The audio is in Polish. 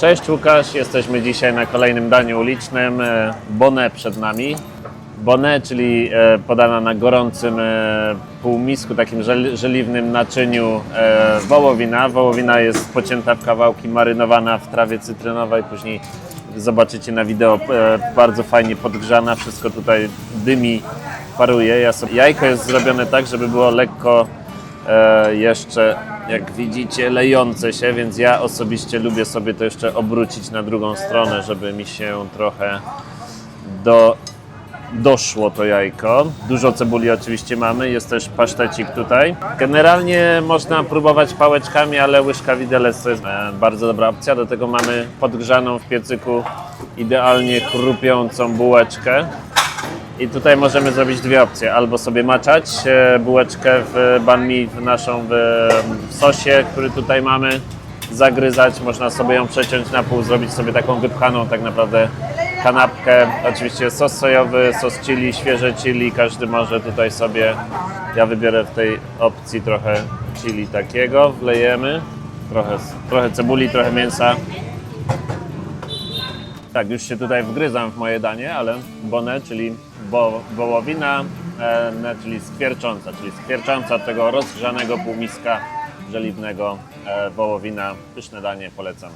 Cześć Łukasz, jesteśmy dzisiaj na kolejnym daniu ulicznym. E, Bonnet przed nami. Bonnet, czyli e, podana na gorącym e, półmisku, takim żel, żeliwnym naczyniu wołowina. Wołowina jest pocięta w kawałki, marynowana w trawie cytrynowej, później zobaczycie na wideo bardzo fajnie podgrzana, wszystko tutaj dymi, paruje. Jajko jest zrobione tak, żeby było lekko jeszcze, jak widzicie, lejące się, więc ja osobiście lubię sobie to jeszcze obrócić na drugą stronę, żeby mi się trochę do, doszło to jajko. Dużo cebuli oczywiście mamy, jest też pasztecik tutaj. Generalnie można próbować pałeczkami, ale łyżka widelec to jest e, bardzo dobra opcja. Do tego mamy podgrzaną w piecyku idealnie chrupiącą bułeczkę. I tutaj możemy zrobić dwie opcje. Albo sobie maczać e, bułeczkę w banh mi, w naszą w, sosie, który tutaj mamy, zagryzać. Można sobie ją przeciąć na pół, zrobić sobie taką wypchaną tak naprawdę kanapkę. Oczywiście sos sojowy, sos chili, świeże chili, każdy może tutaj sobie, ja wybiorę w tej opcji trochę chili takiego, wlejemy. Trochę, trochę cebuli, trochę mięsa. Tak, już się tutaj wgryzam w moje danie, ale bonnet, czyli wo, wołowina, e, czyli skwiercząca, czyli skwiercząca tego rozgrzanego półmiska żeliwnego e, wołowina. Pyszne danie, polecam.